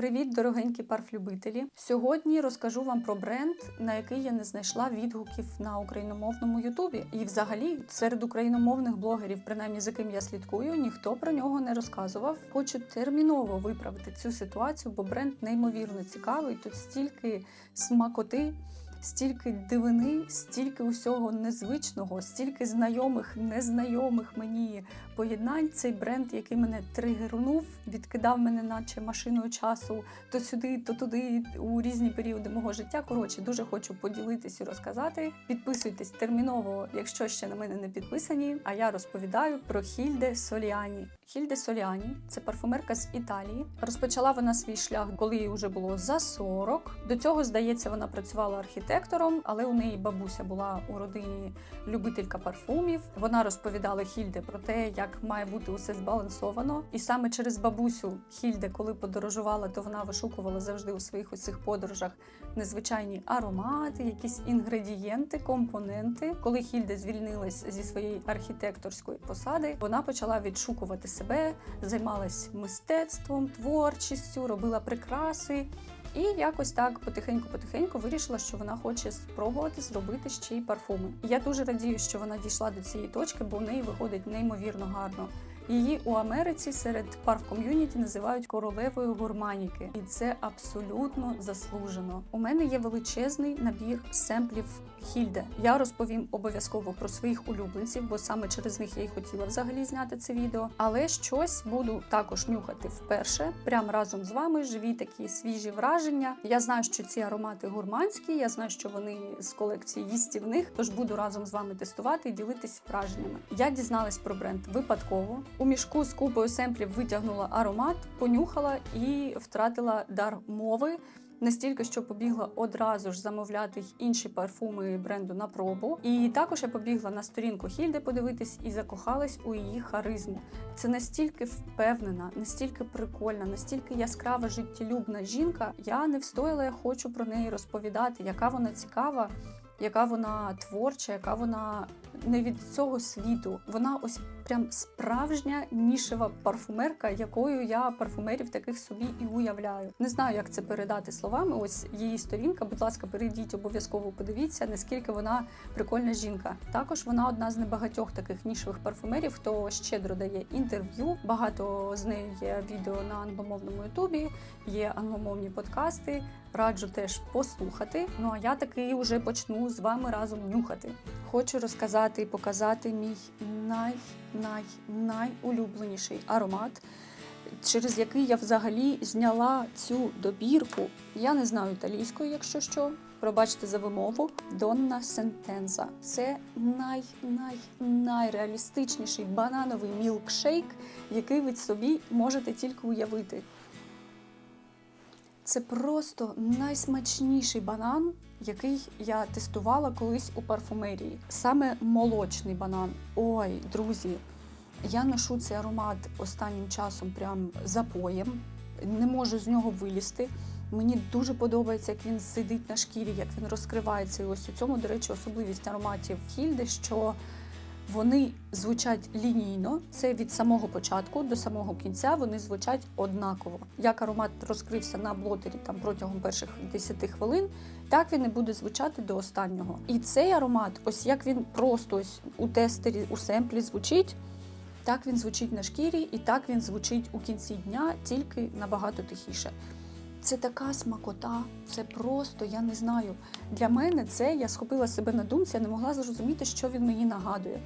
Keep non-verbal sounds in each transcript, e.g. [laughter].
Привіт, дорогенькі парфлюбителі! Сьогодні розкажу вам про бренд, на який я не знайшла відгуків на україномовному Ютубі. І, взагалі, серед україномовних блогерів, принаймні за ким я слідкую, ніхто про нього не розказував. Хочу терміново виправити цю ситуацію, бо бренд неймовірно цікавий. Тут стільки смакоти. Стільки дивини, стільки усього незвичного, стільки знайомих, незнайомих мені поєднань. Цей бренд, який мене тригернув, відкидав мене, наче машиною часу, то сюди, то туди, у різні періоди мого життя. Коротше, дуже хочу поділитись і розказати. Підписуйтесь терміново, якщо ще на мене не підписані. А я розповідаю про Хільде Соліані. Хільде Соліані це парфумерка з Італії. Розпочала вона свій шлях, коли їй вже було за 40. До цього, здається, вона працювала архітектором, але у неї бабуся була у родині любителька парфумів. Вона розповідала Хільде про те, як має бути усе збалансовано. І саме через бабусю Хільде, коли подорожувала, то вона вишукувала завжди у своїх усіх подорожах незвичайні аромати, якісь інгредієнти, компоненти. Коли Хільде звільнилась зі своєї архітекторської посади, вона почала відшукувати себе, займалась мистецтвом, творчістю, робила прикраси. І якось так потихеньку-потихеньку вирішила, що вона хоче спробувати зробити ще й парфуми. Я дуже радію, що вона дійшла до цієї точки, бо в неї виходить неймовірно гарно. Її у Америці серед парф ком'юніті називають королевою гурманіки, і це абсолютно заслужено. У мене є величезний набір семплів Хільде. Я розповім обов'язково про своїх улюбленців, бо саме через них я й хотіла взагалі зняти це відео. Але щось буду також нюхати вперше, прямо разом з вами. Живі такі свіжі враження. Я знаю, що ці аромати гурманські. Я знаю, що вони з колекції їстівних, тож буду разом з вами тестувати і ділитись враженнями. Я дізналась про бренд випадково. У мішку з купою семплів витягнула аромат, понюхала і втратила дар мови. Настільки, що побігла одразу ж замовляти інші парфуми бренду на пробу. І також я побігла на сторінку Хільди подивитись і закохалась у її харизму. Це настільки впевнена, настільки прикольна, настільки яскрава життєлюбна жінка. Я не встояла, я хочу про неї розповідати, яка вона цікава, яка вона творча, яка вона не від цього світу. Вона ось прям справжня нішева парфумерка, якою я парфумерів таких собі і уявляю. Не знаю, як це передати словами. Ось її сторінка. Будь ласка, перейдіть обов'язково подивіться, наскільки вона прикольна жінка. Також вона одна з небагатьох таких нішевих парфумерів, хто щедро дає інтерв'ю. Багато з нею є відео на англомовному ютубі, є англомовні подкасти. Раджу теж послухати. Ну а я таки вже почну з вами разом нюхати. Хочу розказати і показати мій най най найулюбленіший аромат, через який я взагалі зняла цю добірку. Я не знаю італійської, якщо що. Пробачте за вимову Донна Сентенза. Це най най найреалістичніший банановий мілкшейк, який ви собі можете тільки уявити. Це просто найсмачніший банан, який я тестувала колись у парфумерії. Саме молочний банан. Ой, друзі, я ношу цей аромат останнім часом прям запоєм, не можу з нього вилізти. Мені дуже подобається, як він сидить на шкірі, як він розкривається. І ось у цьому, до речі, особливість ароматів Хільди, що вони звучать лінійно, це від самого початку до самого кінця вони звучать однаково. Як аромат розкрився на блотері там протягом перших 10 хвилин, так він і буде звучати до останнього. І цей аромат, ось як він просто ось у тестері, у семплі звучить. Так він звучить на шкірі, і так він звучить у кінці дня, тільки набагато тихіше. Це така смакота, це просто, я не знаю. Для мене це я схопила себе на думці, я не могла зрозуміти, що він мені нагадує.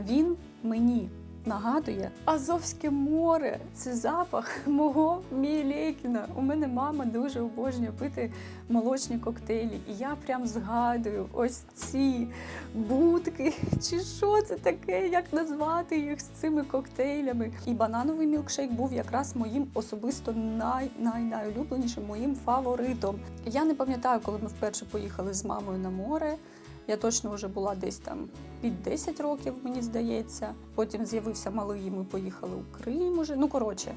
Він мені нагадує Азовське море. Це запах мого Мілейкіна. У мене мама дуже обожнює пити молочні коктейлі. І я прям згадую ось ці будки. Чи що це таке? Як назвати їх з цими коктейлями? І банановий мілкшейк був якраз моїм особисто най-най-найулюбленішим моїм фаворитом. Я не пам'ятаю, коли ми вперше поїхали з мамою на море. Я точно вже була десь там під 10 років, мені здається. Потім з'явився малий, і ми поїхали у Крим. Уже. Ну коротше,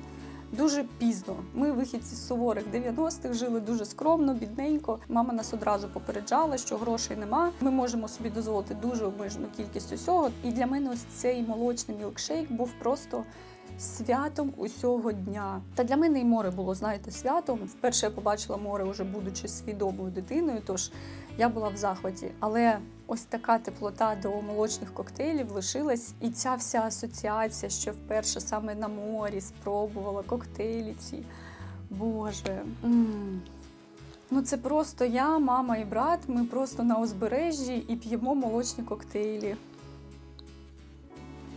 дуже пізно. Ми вихідці з суворих 90-х жили дуже скромно, бідненько. Мама нас одразу попереджала, що грошей нема. Ми можемо собі дозволити дуже обмежену кількість усього. І для мене ось цей молочний мілкшейк був просто святом усього дня. Та для мене і море було, знаєте, святом. Вперше я побачила море, уже будучи свідомою дитиною. Тож я була в захваті. Але ось така теплота до молочних коктейлів лишилась, і ця вся асоціація, що вперше саме на морі спробувала коктейлі ці. Боже. м Ну, це просто я, мама і брат. Ми просто на узбережжі і п'ємо молочні коктейлі.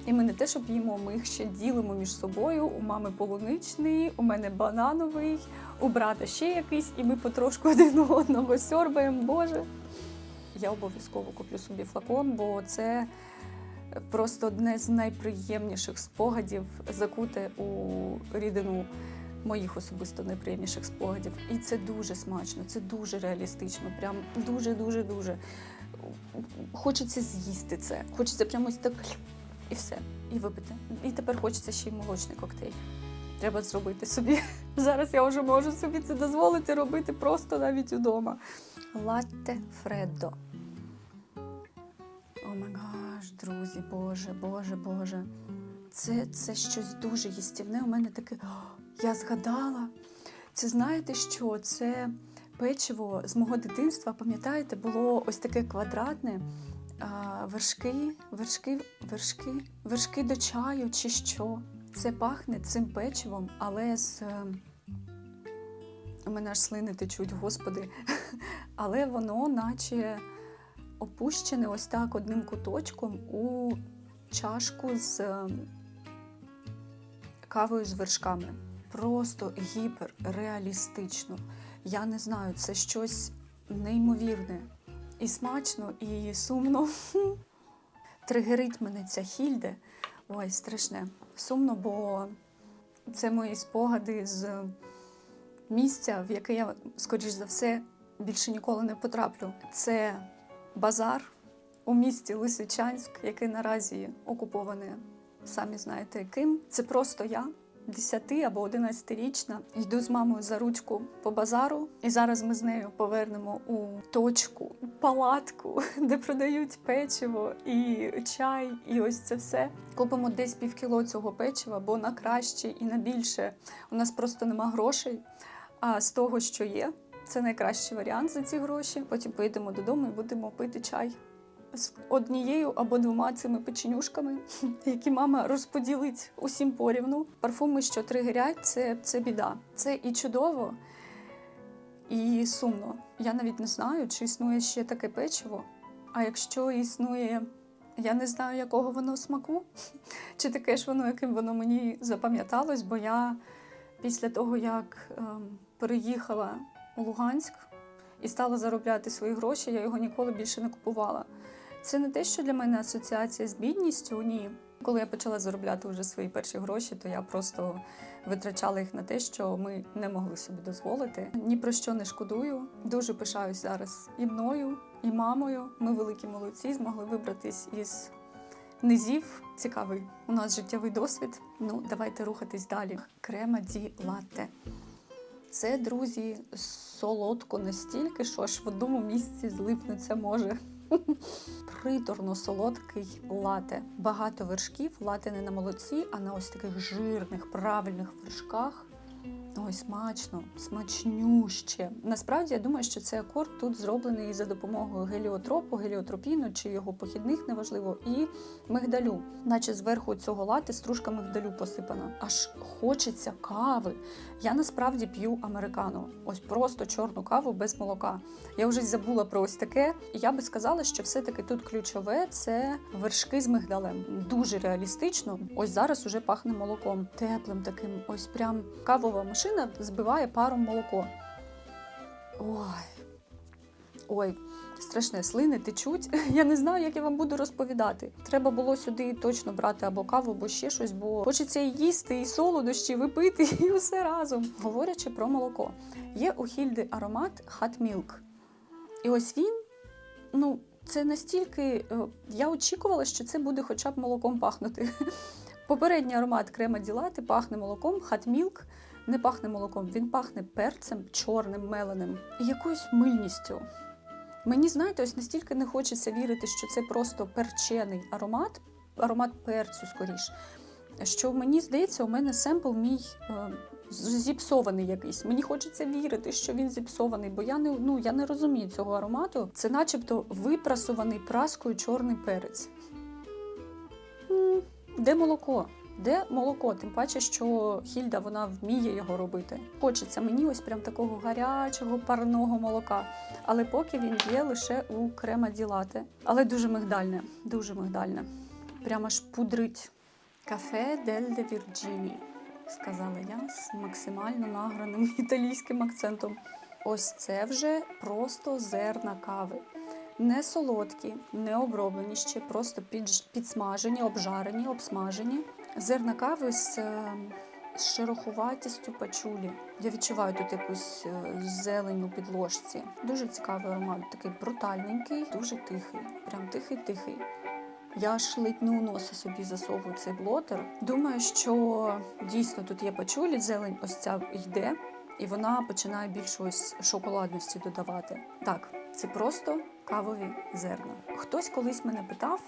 І ми не те, що п'ємо, ми їх ще ділимо між собою. У мами полуничний, у мене банановий, у брата ще якийсь, і ми потрошку [laughs] один одного сьорбаємо. Боже. Я обов'язково куплю собі флакон, бо це просто одне з найприємніших спогадів закуте у рідину моїх особисто найприємніших спогадів. І це дуже смачно, це дуже реалістично. Прям дуже, дуже, дуже. Хочеться з'їсти це. Хочеться прямо ось так і все, і випити. І тепер хочеться ще й молочний коктейль. Треба зробити собі. [laughs] Зараз я вже можу собі це дозволити робити просто навіть удома. Латте Фреддо. О гаш, друзі, Боже, Боже, Боже. Це, це щось дуже їстівне. У мене таке. Я згадала. Це знаєте що? Це печиво з мого дитинства, пам'ятаєте, було ось таке квадратне. Вершки, вершки, вершки, вершки до чаю чи що. Це пахне цим печивом, але з. У мене аж слини течуть, господи. [laughs] Але воно, наче опущене ось так одним куточком у чашку з кавою з вершками. Просто гіперреалістично. Я не знаю, це щось неймовірне. І смачно, і сумно. Тригерить мене ця хільде. Ой, страшне. Сумно, бо це мої спогади з місця, в яке я, скоріш за все, більше ніколи не потраплю. Це базар у місті Лисичанськ, який наразі окуповане, самі знаєте ким. Це просто я. 10 або 11-річна, йду з мамою за ручку по базару, і зараз ми з нею повернемо у точку, палатку, [laughs] де продають печиво і чай, і ось це все. Купимо десь півкіло цього печива, бо на краще і на більше у нас просто нема грошей. А з того, що є, це найкращий варіант за ці гроші. Потім поїдемо додому і будемо пити чай з однією або двома цими печенюшками, [laughs] які мама розподілить усім порівну. Парфуми, що тригерять, це, це біда. Це і чудово, і сумно. Я навіть не знаю, чи існує ще таке печиво. А якщо існує, я не знаю, якого воно смаку, [laughs] чи таке ж воно, яким воно мені запам'яталось, бо я після того, як ем, переїхала у Луганськ і стала заробляти свої гроші, я його ніколи більше не купувала. Це не те, що для мене асоціація з бідністю. Ні. Коли я почала заробляти вже свої перші гроші, то я просто витрачала їх на те, що ми не могли собі дозволити. Ні про що не шкодую. Дуже пишаюсь зараз і мною, і мамою. Ми великі молодці, змогли вибратись із низів. Цікавий у нас життєвий досвід. Ну, давайте рухатись далі. Крема ді латте. Це, друзі, солодко настільки, що аж в одному місці злипнуться може. Приторно солодкий лате. Багато вершків, лате не на молоці, а на ось таких жирних, правильних вершках. Ой, смачно, смачнюще. Насправді я думаю, що цей акорд тут зроблений за допомогою геліотропу, геліотропіну чи його похідних, неважливо, і мигдалю. Наче зверху цього лати стружка мигдалю посипана. Аж хочеться кави. Я насправді п'ю американо. Ось просто чорну каву без молока. Я вже забула про ось таке. І я би сказала, що все-таки тут ключове це вершки з мигдалем. Дуже реалістично. Ось зараз уже пахне молоком. Теплим таким. Ось прям кавова машина збиває паром молоко. Ой. Ой, страшне, слини течуть. [laughs] Я не знаю, як я вам буду розповідати. Треба було сюди точно брати або каву, або ще щось, бо хочеться і їсти, і солодощі випити, [laughs] і усе разом. Говорячи про молоко, є у Хільди аромат Hot Milk. І ось він, ну, це настільки. е, Я очікувала, що це буде хоча б молоком пахнути. [laughs] Попередній аромат крема ділати пахне молоком, Hot Milk не пахне молоком, він пахне перцем чорним меленим і якоюсь мильністю. Мені, знаєте, ось настільки не хочеться вірити, що це просто перчений аромат, аромат перцю скоріш. що мені здається, у мене семпл мій е, зіпсований якийсь. Мені хочеться вірити, що він зіпсований, бо я не ну я не розумію цього аромату. Це, начебто, випрасуваний праскою чорний перець. М, Де молоко? Де молоко? Тим паче, що Хільда вона вміє його робити. Хочеться мені ось прям такого гарячого парного молока. Але поки він є лише у крема ділати. Але дуже мигдальне, дуже мигдальне. Прямо аж пудрить. Кафе Дель де Вірджині, сказала я з максимально награним [laughs] італійським акцентом. Ось це вже просто зерна кави. Не солодкі, не оброблені ще, просто підсмажені, обжарені, обсмажені. Зерна кави з, е, з шероховатістю пачулі. Я відчуваю тут якусь е, зелень у підложці. Дуже цікавий аромат, такий брутальненький, дуже тихий. Прям тихий-тихий. Я аж ледь не у носа собі засовую цей блотер. Думаю, що дійсно тут є пачулі, зелень ось ця йде, і вона починає більше ось шоколадності додавати. Так, це просто кавові зерна. Хтось колись мене питав,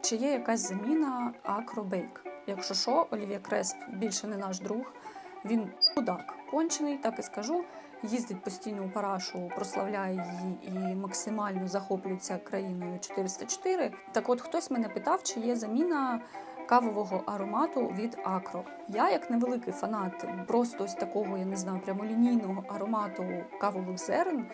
чи є якась заміна Акробейк. Якщо що, Олівія Кресп більше не наш друг. Він худак кончений, так і скажу. Їздить постійно у парашу, прославляє її і максимально захоплюється країною 404. Так от хтось мене питав, чи є заміна кавового аромату від Акро. Я, як невеликий фанат просто ось такого, я не знаю, прямолінійного аромату кавових зерен.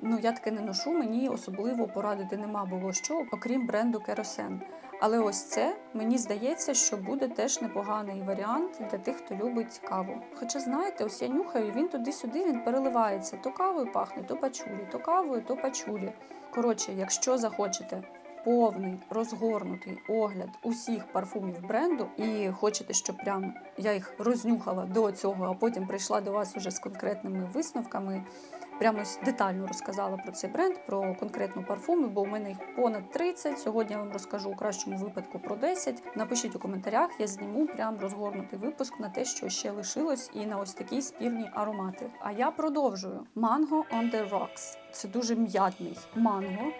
Ну, я таке не ношу, мені особливо порадити нема було що, окрім бренду Керосен. Але ось це мені здається, що буде теж непоганий варіант для тих, хто любить каву. Хоча, знаєте, ось я нюхаю, він туди-сюди він переливається. То кавою пахне, то пачулі, то кавою, то пачулі. Коротше, якщо захочете повний розгорнутий огляд усіх парфумів бренду, і хочете, щоб прям я їх рознюхала до цього, а потім прийшла до вас уже з конкретними висновками. Прямо детально розказала про цей бренд, про конкретну парфуми, бо у мене їх понад 30. Сьогодні я вам розкажу у кращому випадку про 10. Напишіть у коментарях, я зніму прям розгорнутий випуск на те, що ще лишилось, і на ось такі спірні аромати. А я продовжую. Mango on the Rocks. Це дуже м'ятний манго.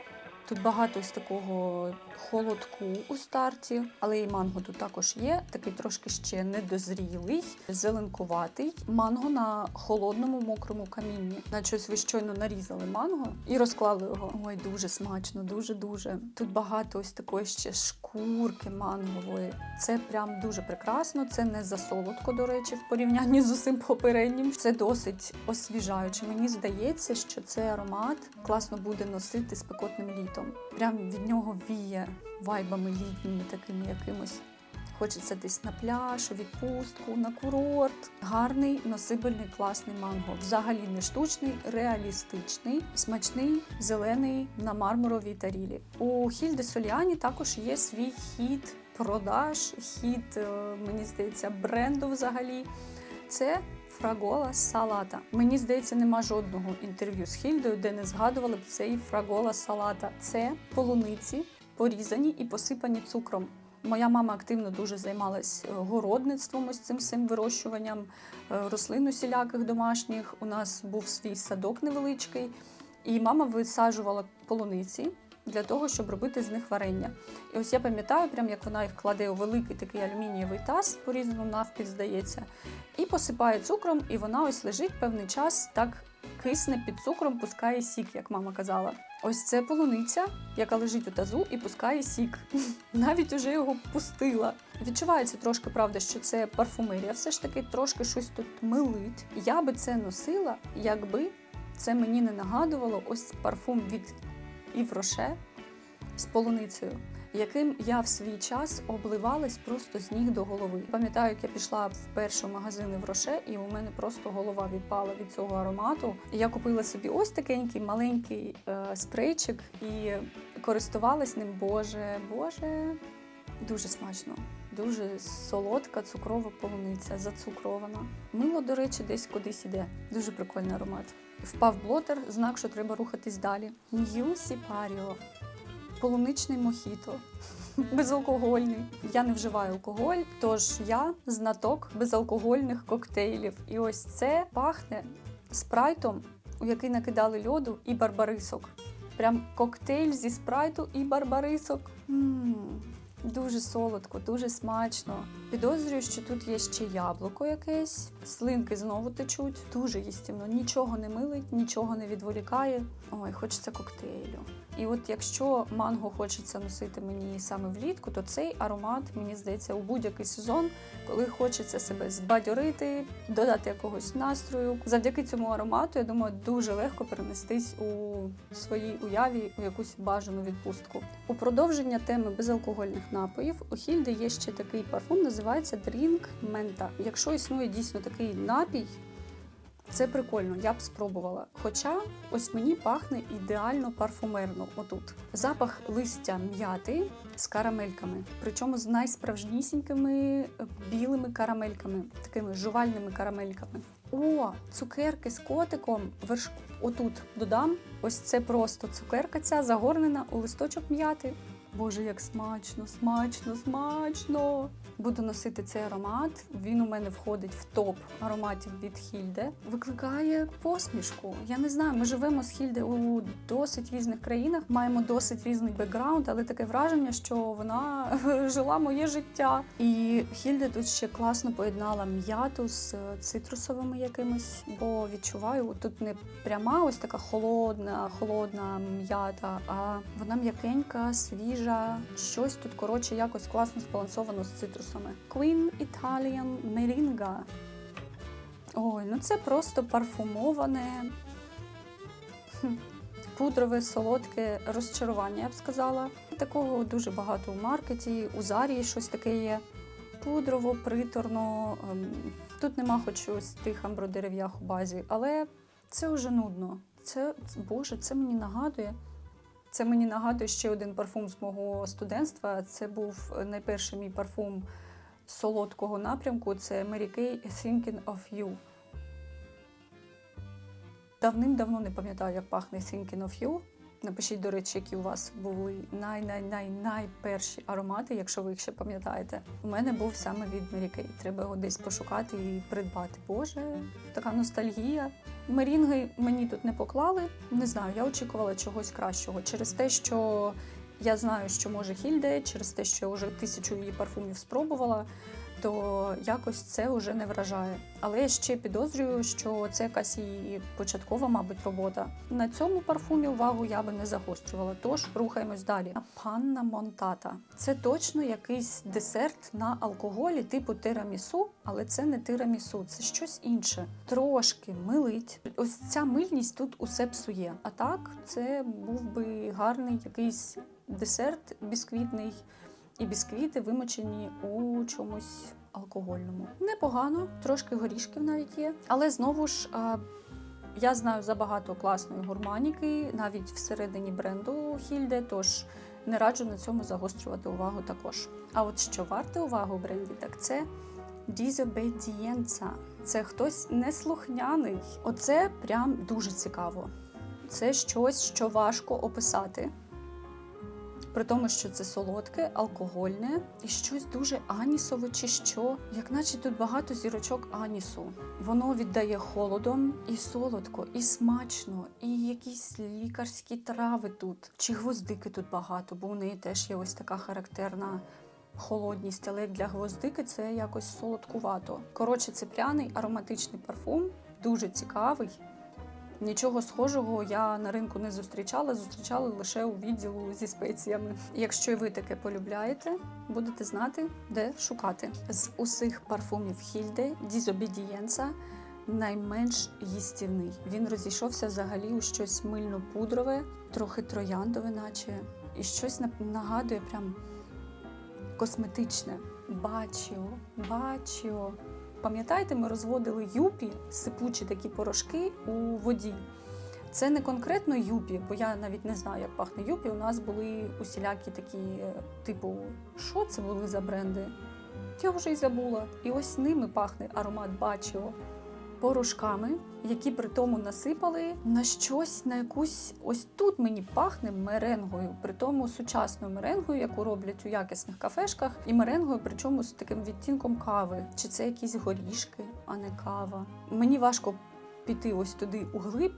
Тут багато з такого холодку у старті, але і манго тут також є. Такий трошки ще недозрілий, зеленкуватий. Манго на холодному мокрому камінні. Наче ось ви щойно нарізали манго і розклали його. Ой, дуже смачно, дуже дуже. Тут багато ось такої ще шкурки мангової. Це прям дуже прекрасно. Це не засолодко, до речі, в порівнянні з усім попереднім. Це досить освіжаюче. Мені здається, що цей аромат класно буде носити спекотним літом. Прям від нього віє вайбами літніми, такими якимось. Хочеться десь на пляж, відпустку, на курорт. Гарний, носибельний, класний манго. Взагалі не штучний, реалістичний, смачний, зелений на мармуровій тарілі. У Хільди Соліані також є свій хід продаж, хід, е, мені здається, бренду взагалі. Це фрагола салата. Мені здається, нема жодного інтерв'ю з Хільдою, де не згадували б цей фрагола салата. Це полуниці, порізані і посипані цукром. Моя мама активно дуже займалась е, городництвом, ось цим всім вирощуванням е, рослин усіляких домашніх. У нас був свій садок невеличкий, і мама висаджувала полуниці для того, щоб робити з них варення. І ось я пам'ятаю, прям як вона їх кладе у великий такий алюмінієвий таз, по-різному навпіл здається, і посипає цукром, і вона ось лежить певний час, так кисне під цукром, пускає сік, як мама казала. Ось це полуниця, яка лежить у тазу і пускає сік. [laughs] Навіть уже його пустила. Відчувається трошки, правда, що це парфумерія, все ж таки трошки щось тут милить. Я би це носила, якби це мені не нагадувало ось парфум від Івроше з полуницею, яким я в свій час обливалась просто з ніг до голови. Пам'ятаю, як я пішла в магазини в Роше, і у мене просто голова відпала від цього аромату. Я купила собі ось такенький маленький е, спрейчик і користувалась ним. Боже, боже, дуже смачно. Дуже солодка цукрова полуниця, зацукрована. Мило, до речі, десь кудись іде. Дуже прикольний аромат. Впав блотер, знак, що треба рухатись далі. Нью Сіпаріо. Полуничний мохіто. [laughs] Безалкогольний. Я не вживаю алкоголь, тож я знаток безалкогольних коктейлів. І ось це пахне спрайтом, у який накидали льоду і барбарисок. Прям коктейль зі спрайту і барбарисок. м Дуже солодко, дуже смачно. Підозрюю, що тут є ще яблуко якесь, слинки знову течуть. Дуже їстівно, нічого не милить, нічого не відволікає. Ой, хочеться коктейлю. І от якщо манго хочеться носити мені саме влітку, то цей аромат, мені здається, у будь-який сезон, коли хочеться себе збадьорити, додати якогось настрою. Завдяки цьому аромату, я думаю, дуже легко перенестись у своїй уяві у якусь бажану відпустку. У продовження теми безалкогольних напоїв у Хільди є ще такий парфум, називається Drink Menta. Якщо існує дійсно такий напій. Це прикольно, я б спробувала. Хоча ось мені пахне ідеально парфумерно. Отут запах листя м'яти з карамельками, причому з найсправжнісінькими е, білими карамельками, такими жувальними карамельками. О, цукерки з котиком. Верш... Отут додам. Ось це просто цукерка ця загорнена у листочок м'яти. Боже, як смачно, смачно, смачно. Буду носити цей аромат. Він у мене входить в топ ароматів від Хільде. Викликає посмішку. Я не знаю, ми живемо з Хільде у досить різних країнах, маємо досить різний бекграунд, але таке враження, що вона [laughs] жила моє життя. І Хільде тут ще класно поєднала м'яту з цитрусовими якимись, бо відчуваю, тут не пряма, ось така холодна, холодна м'ята, а вона м'якенька, свіжа. Щось тут коротше якось класно збалансовано з цитрусами. Queen Italian Meringa. Ой, ну це просто парфумоване. Пудрове, солодке розчарування, я б сказала. Такого дуже багато у маркеті, у Зарі щось таке є. Пудрово, приторно. ем, Тут нема хоч ось тих амбродерев'ях у базі, але це вже нудно. Це, Боже, це мені нагадує. Це мені нагадує ще один парфум з мого студентства. Це був найперший мій парфум солодкого напрямку. Це Mary Kay Thinking of You. Давним-давно не пам'ятаю, як пахне Thinking of You. Напишіть, до речі, які у вас були най-най-най-найперші аромати, якщо ви їх ще пам'ятаєте. У мене був саме від Mary. Треба його десь пошукати і придбати. Боже, така ностальгія. Мерінги мені тут не поклали. Не знаю, я очікувала чогось кращого через те, що я знаю, що може Хільде, через те, що я вже тисячу її парфумів спробувала, то якось це вже не вражає. Але я ще підозрюю, що це якась її початкова, мабуть, робота. На цьому парфумі увагу я би не загострювала. Тож рухаємось далі. Панна Монтата. Це точно якийсь десерт на алкоголі, типу тирамісу, але це не тирамісу, це щось інше. Трошки милить. Ось ця мильність тут усе псує. А так, це був би гарний якийсь десерт бісквітний, і бісквіти вимочені у чомусь алкогольному. Непогано, трошки горішків навіть є. Але знову ж. Я знаю забагато класної гурманіки, навіть всередині бренду Хільде, тож не раджу на цьому загострювати увагу також. А от що варте увагу в бренді, так це дізобедієнца. Це хтось неслухняний. Оце прям дуже цікаво. Це щось, що важко описати. При тому, що це солодке, алкогольне і щось дуже анісове чи що. Як наче тут багато зірочок анісу. Воно віддає холодом і солодко, і смачно, і якісь лікарські трави тут. Чи гвоздики тут багато, бо у неї теж є ось така характерна холодність, але для гвоздики це якось солодкувато. Коротше, це пряний ароматичний парфум, дуже цікавий. Нічого схожого я на ринку не зустрічала, зустрічала лише у відділу зі спеціями. Якщо ви таке полюбляєте, будете знати, де шукати. З усіх парфумів Хільде Дізобідієнца найменш їстівний. Він розійшовся взагалі у щось мильно-пудрове, трохи трояндове, наче, і щось нагадує прям косметичне. Бачіо, бачіо. Пам'ятаєте, ми розводили юпі, сипучі такі порошки у воді. Це не конкретно юпі, бо я навіть не знаю, як пахне юпі. У нас були усілякі такі, е, типу, що це були за бренди? Я вже й забула. І ось ними пахне аромат бачіо порошками, які при тому насипали на щось, на якусь ось тут мені пахне меренгою, при тому сучасною меренгою, яку роблять у якісних кафешках, і меренгою, причому з таким відтінком кави. Чи це якісь горішки, а не кава. Мені важко піти ось туди у глиб.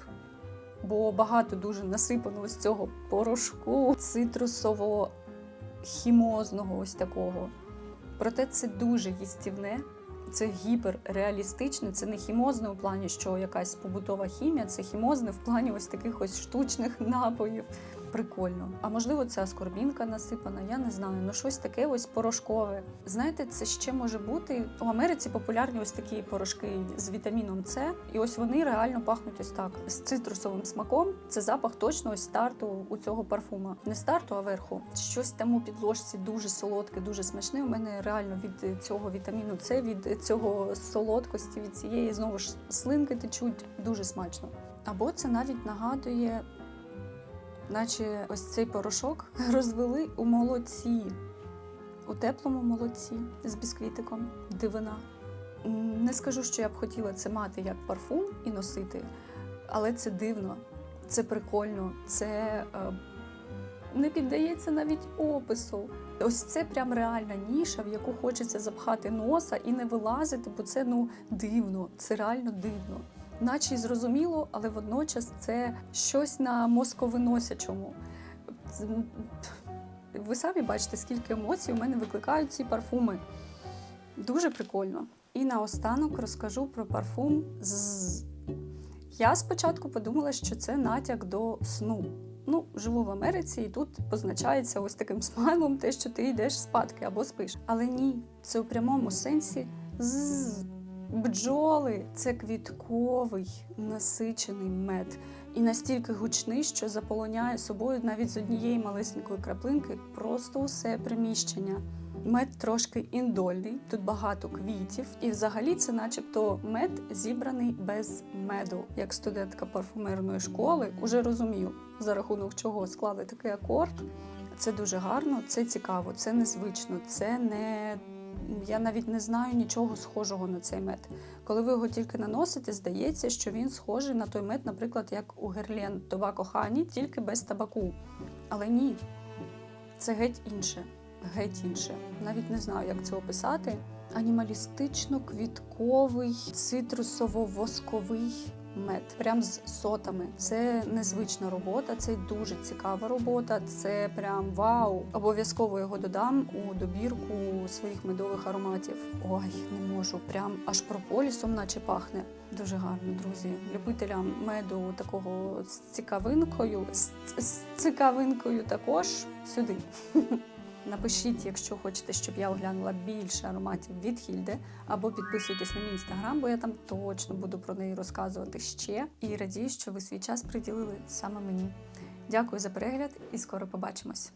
Бо багато дуже насипано ось цього порошку цитрусово-хімозного ось такого. Проте це дуже їстівне. Це гіперреалістичне, це не хімозне у плані, що якась побутова хімія, це хімозне в плані ось таких ось штучних напоїв. Прикольно. А можливо, це аскорбінка насипана, я не знаю. Ну щось таке ось порошкове. Знаєте, це ще може бути у Америці популярні ось такі порошки з вітаміном С, і ось вони реально пахнуть ось так з цитрусовим смаком. Це запах точно ось старту у цього парфума. Не старту, а верху. Щось там у підложці дуже солодке, дуже смачне. У мене реально від цього вітаміну С, від цього солодкості, від цієї знову ж слинки течуть дуже смачно. Або це навіть нагадує наче ось цей порошок [laughs] розвели у молоці, у теплому молоці з бісквітиком. Дивина. Не скажу, що я б хотіла це мати як парфум і носити, але це дивно, це прикольно, це е, не піддається навіть опису. Ось це прям реальна ніша, в яку хочеться запхати носа і не вилазити, бо це ну дивно, це реально дивно наче й зрозуміло, але водночас це щось на мозковиносячому. Ви самі бачите, скільки емоцій у мене викликають ці парфуми. Дуже прикольно. І наостанок розкажу про парфум з. Я спочатку подумала, що це натяк до сну. Ну, живу в Америці, і тут позначається ось таким смайлом те, що ти йдеш спадки або спиш. Але ні, це у прямому сенсі з бджоли. Це квітковий насичений мед. І настільки гучний, що заполоняє собою навіть з однієї малесенької краплинки просто усе приміщення. Мед трошки індольний, тут багато квітів, і взагалі це, начебто, мед зібраний без меду. Як студентка парфумерної школи, уже розумію, за рахунок чого склали такий акорд. Це дуже гарно, це цікаво, це незвично, це не. Я навіть не знаю нічого схожого на цей мед. Коли ви його тільки наносите, здається, що він схожий на той мед, наприклад, як у Герлен Тобако Хані, тільки без табаку. Але ні, це геть інше. Геть інше. Навіть не знаю, як це описати. Анімалістично-квітковий, цитрусово-восковий мед. Прям з сотами. Це незвична робота, це дуже цікава робота. Це прям вау. Обов'язково його додам у добірку своїх медових ароматів. Ой, не можу. Прям аж прополісом, наче пахне. Дуже гарно, друзі. Любителям меду такого з цікавинкою, з, з цікавинкою також сюди. [laughs] Напишіть, якщо хочете, щоб я оглянула більше ароматів від Хільди, або підписуйтесь на мій інстаграм, бо я там точно буду про неї розказувати ще. І радію, що ви свій час приділили саме мені. Дякую за перегляд і скоро побачимось.